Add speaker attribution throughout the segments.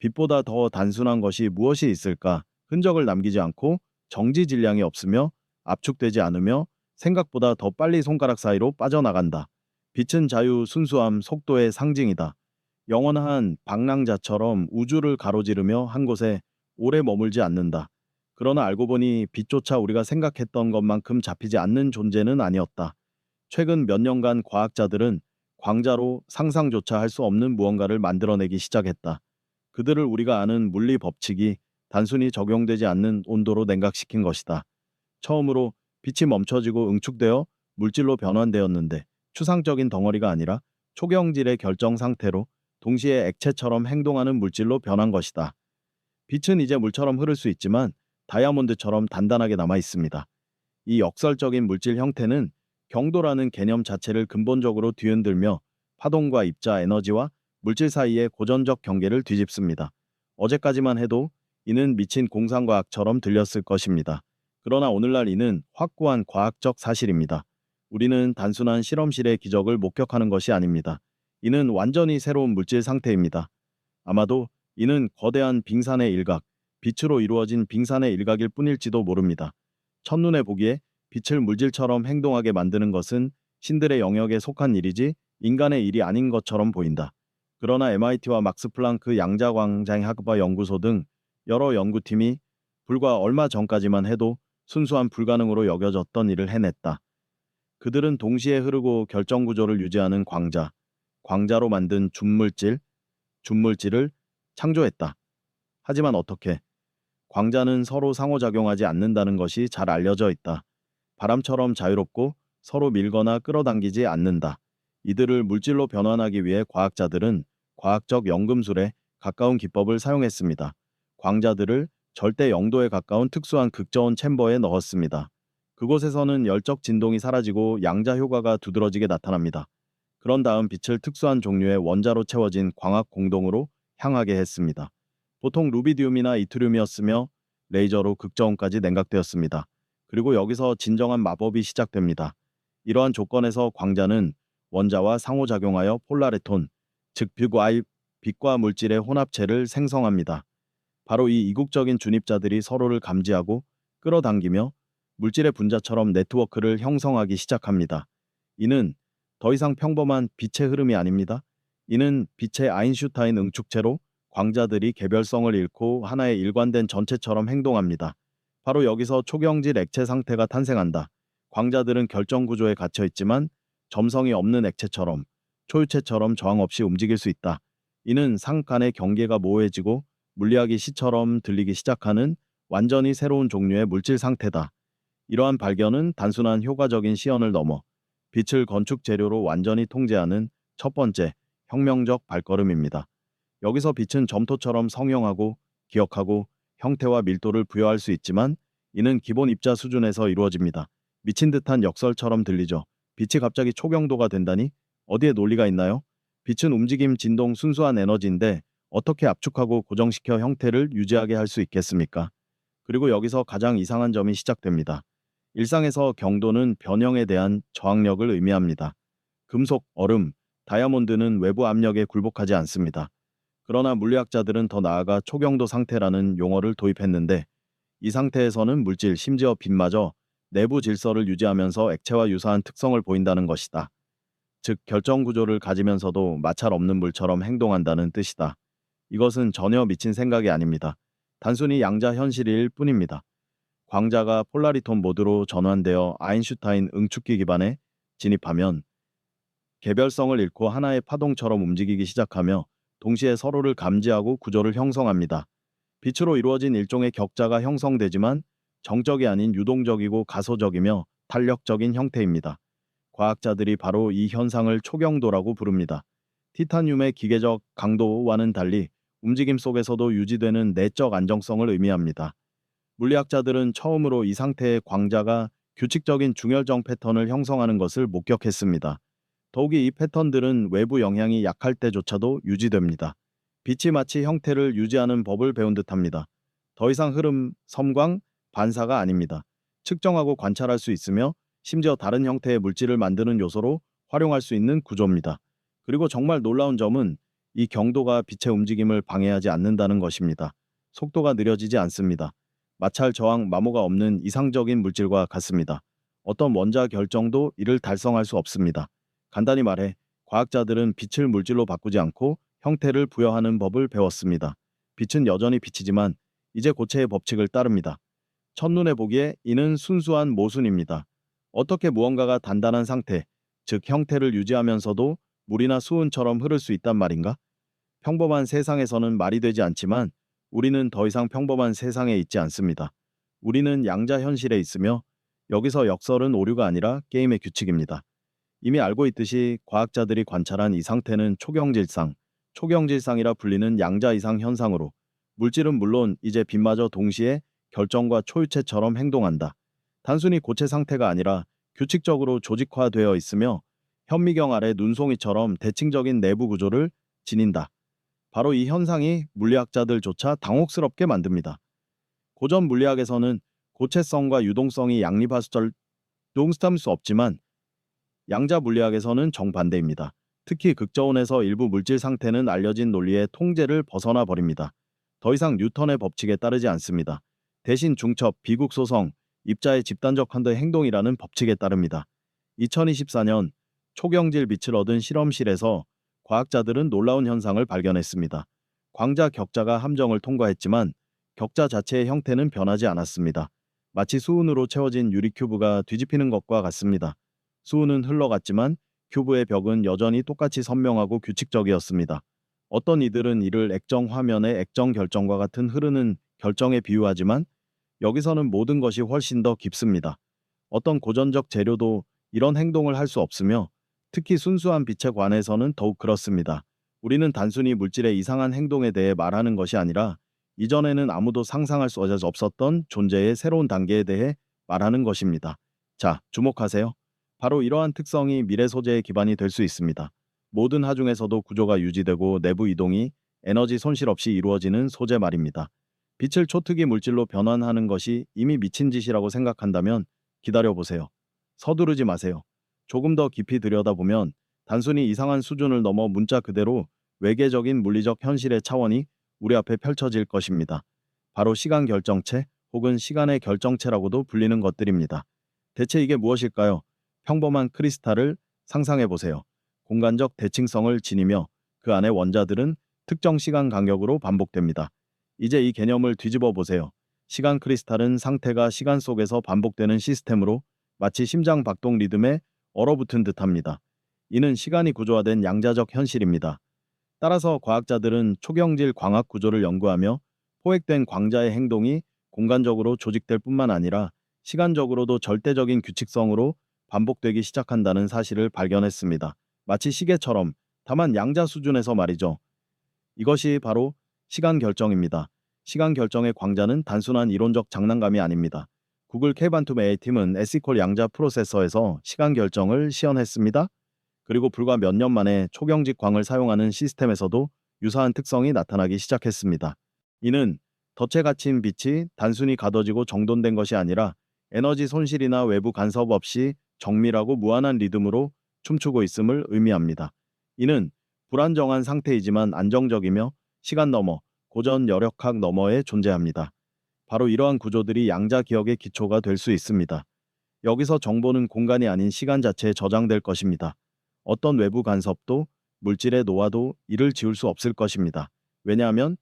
Speaker 1: 빛보다 더 단순한 것이 무엇이 있을까? 흔적을 남기지 않고 정지 질량이 없으며 압축되지 않으며 생각보다 더 빨리 손가락 사이로 빠져나간다. 빛은 자유, 순수함, 속도의 상징이다. 영원한 방랑자처럼 우주를 가로지르며 한 곳에 오래 머물지 않는다. 그러나 알고 보니 빛조차 우리가 생각했던 것만큼 잡히지 않는 존재는 아니었다. 최근 몇 년간 과학자들은 광자로 상상조차 할 수 없는 무언가를 만들어내기 시작했다. 그들을 우리가 아는 물리 법칙이 단순히 적용되지 않는 온도로 냉각시킨 것이다. 처음으로 빛이 멈춰지고 응축되어 물질로 변환되었는데 추상적인 덩어리가 아니라 초경질의 결정 상태로 동시에 액체처럼 행동하는 물질로 변한 것이다. 빛은 이제 물처럼 흐를 수 있지만 다이아몬드처럼 단단하게 남아 있습니다. 이 역설적인 물질 형태는 경도라는 개념 자체를 근본적으로 뒤흔들며 파동과 입자 에너지와 물질 사이의 고전적 경계를 뒤집습니다. 어제까지만 해도 이는 미친 공상과학처럼 들렸을 것입니다. 그러나 오늘날 이는 확고한 과학적 사실입니다. 우리는 단순한 실험실의 기적을 목격하는 것이 아닙니다. 이는 완전히 새로운 물질 상태입니다. 아마도 이는 거대한 빙산의 일각, 빛으로 이루어진 빙산의 일각일 뿐일지도 모릅니다. 첫눈에 보기에 빛을 물질처럼 행동하게 만드는 것은 신들의 영역에 속한 일이지 인간의 일이 아닌 것처럼 보인다. 그러나 MIT와 막스 플랑크 양자광장 학과 연구소 등 여러 연구팀이 불과 얼마 전까지만 해도 순수한 불가능으로 여겨졌던 일을 해냈다. 그들은 동시에 흐르고 결정 구조를 유지하는 광자, 광자로 만든 준물질, 준물질을 창조했다. 하지만 어떻게? 광자는 서로 상호작용하지 않는다는 것이 잘 알려져 있다. 바람처럼 자유롭고 서로 밀거나 끌어당기지 않는다. 이들을 물질로 변환하기 위해 과학자들은 과학적 연금술에 가까운 기법을 사용했습니다. 광자들을 절대 영도에 가까운 특수한 극저온 챔버에 넣었습니다. 그곳에서는 열적 진동이 사라지고 양자 효과가 두드러지게 나타납니다. 그런 다음 빛을 특수한 종류의 원자로 채워진 광학 공동으로 향하게 했습니다. 보통 루비디움이나 이트륨이었으며 레이저로 극저온까지 냉각되었습니다. 그리고 여기서 진정한 마법이 시작됩니다. 이러한 조건에서 광자는 원자와 상호작용하여 폴라레톤, 즉 빛과 빛과 물질의 혼합체를 생성합니다. 바로 이 이국적인 중입자들이 서로를 감지하고 끌어당기며 물질의 분자처럼 네트워크를 형성하기 시작합니다. 이는 더 이상 평범한 빛의 흐름이 아닙니다. 이는 빛의 아인슈타인 응축체로 광자들이 개별성을 잃고 하나의 일관된 전체처럼 행동합니다. 바로 여기서 초경질 액체 상태가 탄생한다. 광자들은 결정 구조에 갇혀 있지만 점성이 없는 액체처럼 초유체처럼 저항 없이 움직일 수 있다. 이는 상 간의 경계가 모호해지고 물리학이 시처럼 들리기 시작하는 완전히 새로운 종류의 물질 상태다. 이러한 발견은 단순한 효과적인 시연을 넘어 빛을 건축 재료로 완전히 통제하는 첫 번째 혁명적 발걸음입니다. 여기서 빛은 점토처럼 성형하고 기억하고 형태와 밀도를 부여할 수 있지만 이는 기본 입자 수준에서 이루어집니다. 미친 듯한 역설처럼 들리죠. 빛이 갑자기 초경도가 된다니 어디에 논리가 있나요? 빛은 움직임, 진동, 순수한 에너지인데 어떻게 압축하고 고정시켜 형태를 유지하게 할 수 있겠습니까? 그리고 여기서 가장 이상한 점이 시작됩니다. 일상에서 경도는 변형에 대한 저항력을 의미합니다. 금속, 얼음, 다이아몬드는 외부 압력에 굴복하지 않습니다. 그러나 물리학자들은 더 나아가 초경도 상태라는 용어를 도입했는데 이 상태에서는 물질, 심지어 빛마저 내부 질서를 유지하면서 액체와 유사한 특성을 보인다는 것이다. 즉 결정 구조를 가지면서도 마찰 없는 물처럼 행동한다는 뜻이다. 이것은 전혀 미친 생각이 아닙니다. 단순히 양자 현실일 뿐입니다. 광자가 폴라리톤 모드로 전환되어 아인슈타인 응축기 기반에 진입하면 개별성을 잃고 하나의 파동처럼 움직이기 시작하며 동시에 서로를 감지하고 구조를 형성합니다. 빛으로 이루어진 일종의 격자가 형성되지만 정적이 아닌 유동적이고 가소적이며 탄력적인 형태입니다. 과학자들이 바로 이 현상을 초경도라고 부릅니다. 티타늄의 기계적 강도와는 달리 움직임 속에서도 유지되는 내적 안정성을 의미합니다. 물리학자들은 처음으로 이 상태의 광자가 규칙적인 중열정 패턴을 형성하는 것을 목격했습니다. 더욱이 이 패턴들은 외부 영향이 약할 때조차도 유지됩니다. 빛이 마치 형태를 유지하는 법을 배운 듯합니다. 더 이상 흐름, 섬광, 반사가 아닙니다. 측정하고 관찰할 수 있으며 심지어 다른 형태의 물질을 만드는 요소로 활용할 수 있는 구조입니다. 그리고 정말 놀라운 점은 이 경도가 빛의 움직임을 방해하지 않는다는 것입니다. 속도가 느려지지 않습니다. 마찰 저항 마모가 없는 이상적인 물질과 같습니다. 어떤 원자 결정도 이를 달성할 수 없습니다. 간단히 말해 과학자들은 빛을 물질로 바꾸지 않고 형태를 부여하는 법을 배웠습니다. 빛은 여전히 빛이지만 이제 고체의 법칙을 따릅니다. 첫눈에 보기에 이는 순수한 모순입니다. 어떻게 무언가가 단단한 상태, 즉 형태를 유지하면서도 물이나 수은처럼 흐를 수 있단 말인가? 평범한 세상에서는 말이 되지 않지만 우리는 더 이상 평범한 세상에 있지 않습니다. 우리는 양자 현실에 있으며 여기서 역설은 오류가 아니라 게임의 규칙입니다. 이미 알고 있듯이 과학자들이 관찰한 이 상태는 초경질상, 초경질상이라 불리는 양자 이상 현상으로 물질은 물론 이제 빛마저 동시에 결정과 초유체처럼 행동한다. 단순히 고체 상태가 아니라 규칙적으로 조직화되어 있으며 현미경 아래 눈송이처럼 대칭적인 내부 구조를 지닌다. 바로 이 현상이 물리학자들조차 당혹스럽게 만듭니다. 고전 물리학에서는 고체성과 유동성이 양립할 동스탐 수 없지만 양자 물리학에서는 정반대입니다. 특히 극저온에서 일부 물질 상태는 알려진 논리의 통제를 벗어나 버립니다. 더 이상 뉴턴의 법칙에 따르지 않습니다. 대신 중첩, 비국 소성, 입자의 집단적 한의 행동이라는 법칙에 따릅니다. 2024년 초경질 빛을 얻은 실험실에서 과학자들은 놀라운 현상을 발견했습니다. 광자 격자가 함정을 통과했지만 격자 자체의 형태는 변하지 않았습니다. 마치 수은으로 채워진 유리 큐브가 뒤집히는 것과 같습니다. 수은은 흘러갔지만 큐브의 벽은 여전히 똑같이 선명하고 규칙적이었습니다. 어떤 이들은 이를 액정 화면의 액정 결정과 같은 흐르는 결정에 비유하지만 여기서는 모든 것이 훨씬 더 깊습니다. 어떤 고전적 재료도 이런 행동을 할 수 없으며 특히 순수한 빛에 관해서는 더욱 그렇습니다. 우리는 단순히 물질의 이상한 행동에 대해 말하는 것이 아니라 이전에는 아무도 상상할 수 없었던 존재의 새로운 단계에 대해 말하는 것입니다. 자, 주목하세요. 바로 이러한 특성이 미래 소재의 기반이 될 수 있습니다. 모든 하중에서도 구조가 유지되고 내부 이동이 에너지 손실 없이 이루어지는 소재 말입니다. 빛을 초특이 물질로 변환하는 것이 이미 미친 짓이라고 생각한다면 기다려보세요. 서두르지 마세요. 조금 더 깊이 들여다보면 단순히 이상한 수준을 넘어 문자 그대로 외계적인 물리적 현실의 차원이 우리 앞에 펼쳐질 것입니다. 바로 시간 결정체 혹은 시간의 결정체라고도 불리는 것들입니다. 대체 이게 무엇일까요? 평범한 크리스탈을 상상해 보세요. 공간적 대칭성을 지니며 그 안의 원자들은 특정 시간 간격으로 반복됩니다. 이제 이 개념을 뒤집어 보세요. 시간 크리스탈은 상태가 시간 속에서 반복되는 시스템으로 마치 심장 박동 리듬에 얼어붙은 듯합니다. 이는 시간이 구조화된 양자적 현실입니다. 따라서 과학자들은 초경질 광학 구조를 연구하며 포획된 광자의 행동이 공간적으로 조직될 뿐만 아니라 시간적으로도 절대적인 규칙성으로 반복되기 시작한다는 사실을 발견했습니다. 마치 시계처럼 다만 양자 수준에서 말이죠. 이것이 바로 시간 결정입니다. 시간 결정의 광자는 단순한 이론적 장난감이 아닙니다. 구글 K반툼 A팀은 에시콜 양자 프로세서에서 시간 결정을 시연했습니다. 그리고 불과 몇 년 만에 초경직 광을 사용하는 시스템에서도 유사한 특성이 나타나기 시작했습니다. 이는 덫에 갇힌 빛이 단순히 가둬지고 정돈된 것이 아니라 에너지 손실이나 외부 간섭 없이 정밀하고 무한한 리듬으로 춤추고 있음을 의미합니다. 이는 불안정한 상태이지만 안정적이며 시간 너머, 고전 여력학 너머에 존재합니다. 바로 이러한 구조들이 양자 기억의 기초가 될 수 있습니다. 여기서 정보는 공간이 아닌 시간 자체에 저장될 것입니다. 어떤 외부 간섭도 물질의 노화도 이를 지울 수 없을 것입니다. 왜냐하면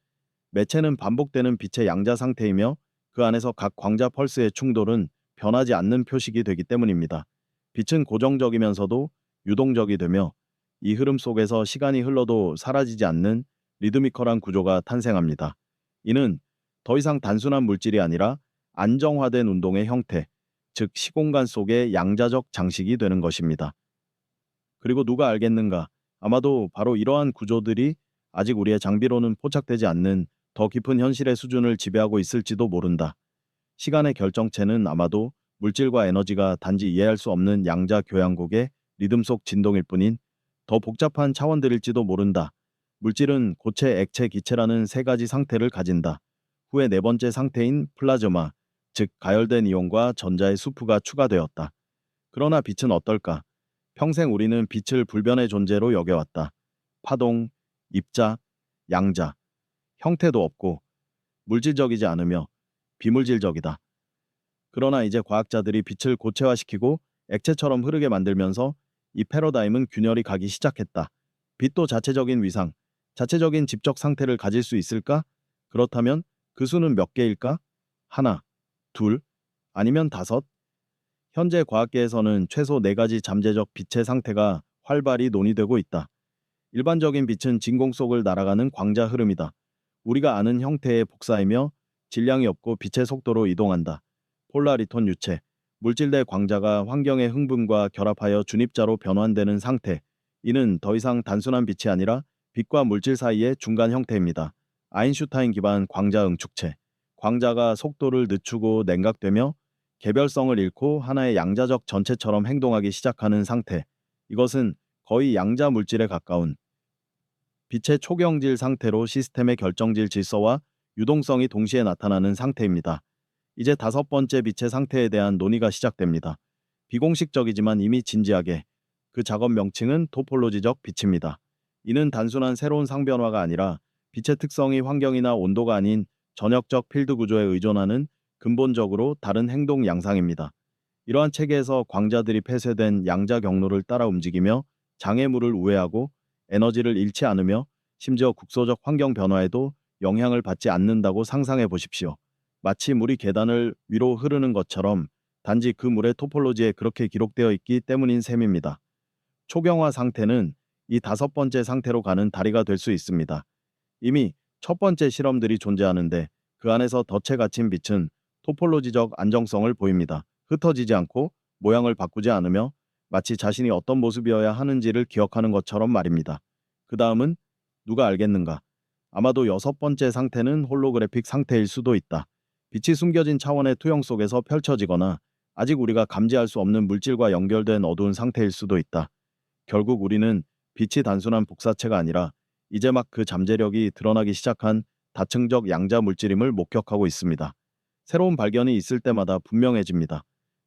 Speaker 1: 매체는 반복되는 빛의 양자 상태이며 그 안에서 각 광자 펄스의 충돌은 변하지 않는 표식이 되기 때문입니다. 빛은 고정적이면서도 유동적이 되며 이 흐름 속에서 시간이 흘러도 사라지지 않는 리드미컬한 구조가 탄생합니다. 이는 더 이상 단순한 물질이 아니라 안정화된 운동의 형태, 즉 시공간 속의 양자적 장식이 되는 것입니다. 그리고 누가 알겠는가? 아마도 바로 이러한 구조들이 아직 우리의 장비로는 포착되지 않는 더 깊은 현실의 수준을 지배하고 있을지도 모른다. 시간의 결정체는 아마도 물질과 에너지가 단지 이해할 수 없는 양자 교향곡의 리듬 속 진동일 뿐인 더 복잡한 차원들일지도 모른다. 물질은 고체, 액체, 기체라는 세 가지 상태를 가진다. 후에 네 번째 상태인 플라즈마, 즉 가열된 이온과 전자의 수프가 추가되었다. 그러나 빛은 어떨까? 평생 우리는 빛을 불변의 존재로 여겨왔다. 파동, 입자, 양자, 형태도 없고 물질적이지 않으며 비물질적이다. 그러나 이제 과학자들이 빛을 고체화시키고 액체처럼 흐르게 만들면서 이 패러다임은 균열이 가기 시작했다. 빛도 자체적인 위상, 자체적인 집적 상태를 가질 수 있을까? 그렇다면 그 수는 몇 개일까? 하나, 둘, 아니면 다섯? 현재 과학계에서는 최소 네 가지 잠재적 빛의 상태가 활발히 논의되고 있다. 일반적인 빛은 진공 속을 날아가는 광자 흐름이다. 우리가 아는 형태의 복사이며 질량이 없고 빛의 속도로 이동한다. 폴라리톤 유체, 물질 대 광자가 환경의 흥분과 결합하여 준입자로 변환되는 상태. 이는 더 이상 단순한 빛이 아니라 빛과 물질 사이의 중간 형태입니다. 아인슈타인 기반 광자 응축체. 광자가 속도를 늦추고 냉각되며 개별성을 잃고 하나의 양자적 전체처럼 행동하기 시작하는 상태. 이것은 거의 양자 물질에 가까운 빛의 초경질 상태로 시스템의 결정질 질서와 유동성이 동시에 나타나는 상태입니다. 이제 다섯 번째 빛의 상태에 대한 논의가 시작됩니다. 비공식적이지만 이미 진지하게 그 작업 명칭은 토폴로지적 빛입니다. 이는 단순한 새로운 상변화가 아니라 빛의 특성이 환경이나 온도가 아닌 전역적 필드 구조에 의존하는 근본적으로 다른 행동 양상입니다. 이러한 체계에서 광자들이 폐쇄된 양자 경로를 따라 움직이며 장애물을 우회하고 에너지를 잃지 않으며 심지어 국소적 환경 변화에도 영향을 받지 않는다고 상상해 보십시오. 마치 물이 계단을 위로 흐르는 것처럼 단지 그 물의 토폴로지에 그렇게 기록되어 있기 때문인 셈입니다. 초경화 상태는 이 다섯 번째 상태로 가는 다리가 될 수 있습니다. 이미 첫 번째 실험들이 존재하는데 그 안에서 덫에 갇힌 빛은 토폴로지적 안정성을 보입니다. 흩어지지 않고 모양을 바꾸지 않으며 마치 자신이 어떤 모습이어야 하는지를 기억하는 것처럼 말입니다. 그 다음은 누가 알겠는가? 아마도 여섯 번째 상태는 홀로그래픽 상태일 수도 있다. 빛이 숨겨진 차원의 투영 속에서 펼쳐지거나 아직 우리가 감지할 수 없는 물질과 연결된 어두운 상태일 수도 있다. 결국 우리는 빛이 단순한 복사체가 아니라 이제 막 그 잠재력이 드러나기 시작한 다층적 양자 물질임을 목격하고 있습니다. 새로운 발견이 있을 때마다 분명해집니다.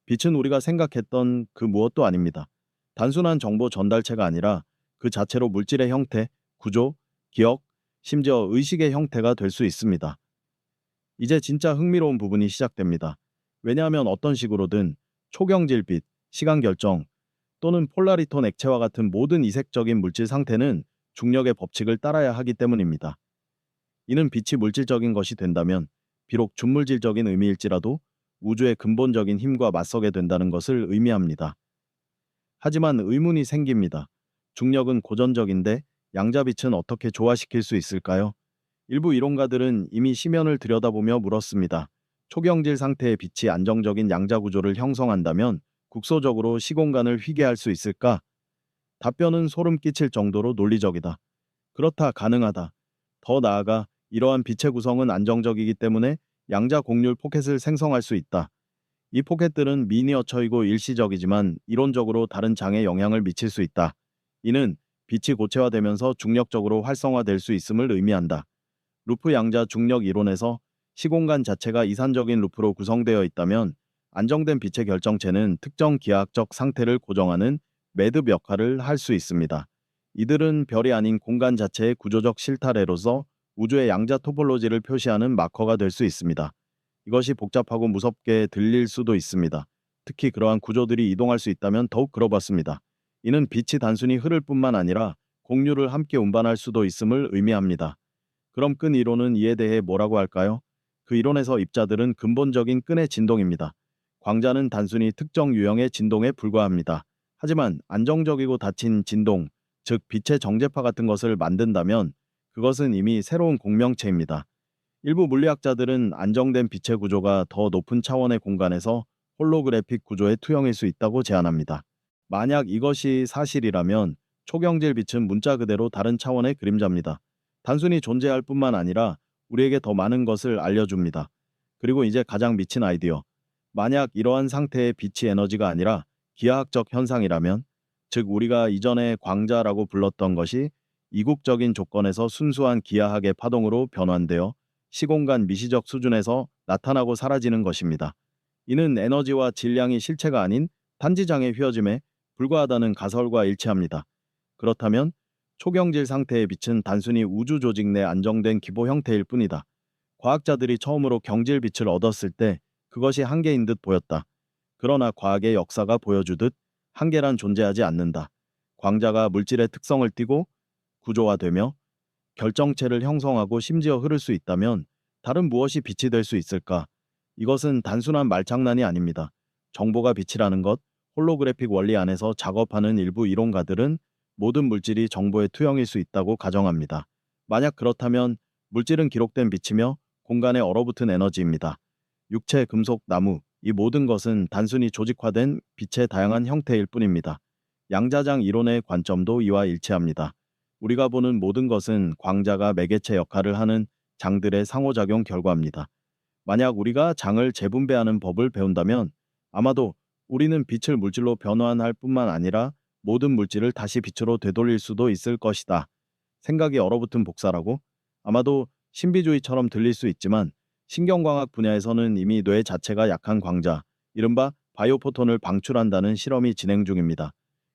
Speaker 1: 빛은 우리가 생각했던 그 무엇도 아닙니다. 단순한 정보 전달체가 아니라 그 자체로 물질의 형태, 구조, 기억, 심지어 의식의 형태가 될 수 있습니다. 이제 진짜 흥미로운 부분이 시작됩니다. 왜냐하면 어떤 식으로든 초경질 빛, 시간 결정 또는 폴라리톤 액체와 같은 모든 이색적인 물질 상태는 중력의 법칙을 따라야 하기 때문입니다. 이는 빛이 물질적인 것이 된다면 비록 준물질적인 의미일지라도 우주의 근본적인 힘과 맞서게 된다는 것을 의미합니다. 하지만 의문이 생깁니다. 중력은 고전적인데 양자빛은 어떻게 조화시킬 수 있을까요? 일부 이론가들은 이미 시면을 들여다보며 물었습니다. 초경질 상태의 빛이 안정적인 양자 구조를 형성한다면 국소적으로 시공간을 휘게 할 수 있을까? 답변은 소름 끼칠 정도로 논리적이다. 그렇다 가능하다. 더 나아가 이러한 빛의 구성은 안정적이기 때문에 양자 곡률 포켓을 생성할 수 있다. 이 포켓들은 미니어처이고 일시적이지만 이론적으로 다른 장에 영향을 미칠 수 있다. 이는 빛이 고체화되면서 중력적으로 활성화될 수 있음을 의미한다. 루프 양자 중력 이론에서 시공간 자체가 이산적인 루프로 구성되어 있다면 안정된 빛의 결정체는 특정 기하학적 상태를 고정하는 매듭 역할을 할 수 있습니다. 이들은 별이 아닌 공간 자체의 구조적 실타래로서 우주의 양자 토폴로지를 표시하는 마커가 될 수 있습니다. 이것이 복잡하고 무섭게 들릴 수도 있습니다. 특히 그러한 구조들이 이동할 수 있다면 더욱 그러봤습니다. 이는 빛이 단순히 흐를 뿐만 아니라 공유를 함께 운반할 수도 있음을 의미합니다. 그럼 끈 이론은 이에 대해 뭐라고 할까요? 그 이론에서 입자들은 근본적인 끈의 진동입니다. 광자는 단순히 특정 유형의 진동에 불과합니다. 하지만 안정적이고 닫힌 진동, 즉 빛의 정제파 같은 것을 만든다면 그것은 이미 새로운 공명체입니다. 일부 물리학자들은 안정된 빛의 구조가 더 높은 차원의 공간에서 홀로그래픽 구조의 투영일 수 있다고 제안합니다. 만약 이것이 사실이라면 초경질 빛은 문자 그대로 다른 차원의 그림자입니다. 단순히 존재할 뿐만 아니라 우리에게 더 많은 것을 알려줍니다. 그리고 이제 가장 미친 아이디어. 만약 이러한 상태의 빛이 에너지가 아니라 기하학적 현상이라면, 즉 우리가 이전에 광자라고 불렀던 것이 이국적인 조건에서 순수한 기하학의 파동으로 변환되어 시공간 미시적 수준에서 나타나고 사라지는 것입니다. 이는 에너지와 질량이 실체가 아닌 단지장의 휘어짐에 불과하다는 가설과 일치합니다. 그렇다면 초경질 상태의 빛은 단순히 우주 조직 내 안정된 기보 형태일 뿐이다. 과학자들이 처음으로 경질 빛을 얻었을 때 그것이 한계인 듯 보였다. 그러나 과학의 역사가 보여주듯 한계란 존재하지 않는다. 광자가 물질의 특성을 띠고 구조화되며 결정체를 형성하고 심지어 흐를 수 있다면 다른 무엇이 빛이 될 수 있을까? 이것은 단순한 말장난이 아닙니다. 정보가 빛이라는 것, 홀로그래픽 원리 안에서 작업하는 일부 이론가들은 모든 물질이 정보의 투영일 수 있다고 가정합니다. 만약 그렇다면 물질은 기록된 빛이며 공간에 얼어붙은 에너지입니다. 육체, 금속, 나무, 이 모든 것은 단순히 조직화된 빛의 다양한 형태일 뿐입니다. 양자장 이론의 관점도 이와 일치합니다. 우리가 보는 모든 것은 광자가 매개체 역할을 하는 장들의 상호작용 결과입니다. 만약 우리가 장을 재분배하는 법을 배운다면 아마도 우리는 빛을 물질로 변환할 뿐만 아니라 모든 물질을 다시 빛으로 되돌릴 수도 있을 것이다. 생각이 얼어붙은 복사라고? 아마도 신비주의처럼 들릴 수 있지만 신경광학 분야에서는 이미 뇌 자체가 약한 광자, 이른바 바이오포톤을 방출한다는 실험이 진행 중입니다.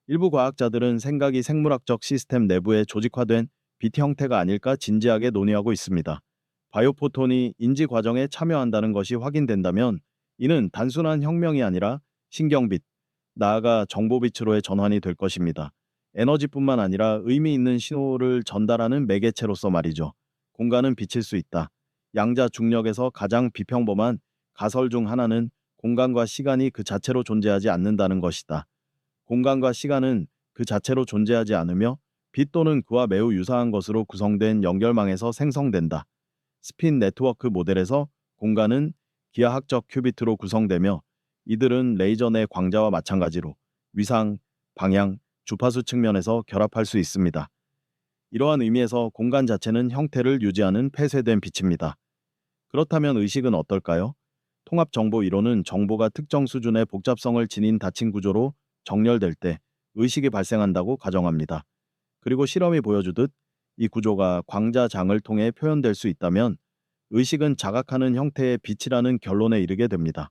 Speaker 1: 일부 과학자들은 생각이 생물학적 시스템 내부에 조직화된 빛 형태가 아닐까 진지하게 논의하고 있습니다. 바이오포톤이 인지 과정에 참여한다는 것이 확인된다면 이는 단순한 혁명이 아니라 신경빛, 나아가 정보빛으로의 전환이 될 것입니다. 에너지뿐만 아니라 의미 있는 신호를 전달하는 매개체로서 말이죠. 공간은 빛일 수 있다. 양자 중력에서 가장 비평범한 가설 중 하나는 공간과 시간이 그 자체로 존재하지 않는다는 것이다. 공간과 시간은 그 자체로 존재하지 않으며 빛 또는 그와 매우 유사한 것으로 구성된 연결망에서 생성된다. 스핀 네트워크 모델에서 공간은 기하학적 큐비트로 구성되며 이들은 레이저 내 광자와 마찬가지로 위상, 방향, 주파수 측면에서 결합할 수 있습니다. 이러한 의미에서 공간 자체는 형태를 유지하는 폐쇄된 빛입니다. 그렇다면 의식은 어떨까요? 통합 정보 이론은 정보가 특정 수준의 복잡성을 지닌 닫힌 구조로 정렬될 때 의식이 발생한다고 가정합니다. 그리고 실험이 보여주듯 이 구조가 광자장을 통해 표현될 수 있다면 의식은 자각하는 형태의 빛이라는 결론에 이르게 됩니다.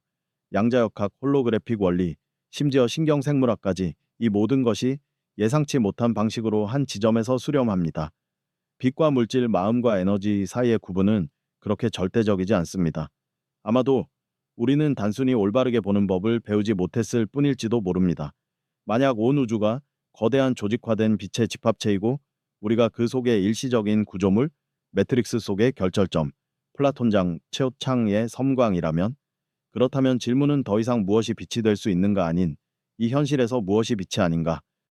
Speaker 1: 양자역학, 홀로그래픽 원리, 심지어 신경생물학까지 이 모든 것이 예상치 못한 방식으로 한 지점에서 수렴합니다. 빛과 물질, 마음과 에너지 사이의 구분은 그렇게 절대적이지 않습니다. 아마도 우리는 단순히 올바르게 보는 법을 배우지 못했을 뿐일지도 모릅니다. 만약 온 우주가 거대한 조직화된 빛의 집합체이고 우리가 그 속의 일시적인 구조물, 매트릭스 속의 결절점, 플라톤장, 최호창의 섬광이라면 그렇다면 질문은 더 이상 무엇이 빛이 될 수 있는가 아닌 이 현실에서 무엇이 빛이 아닌가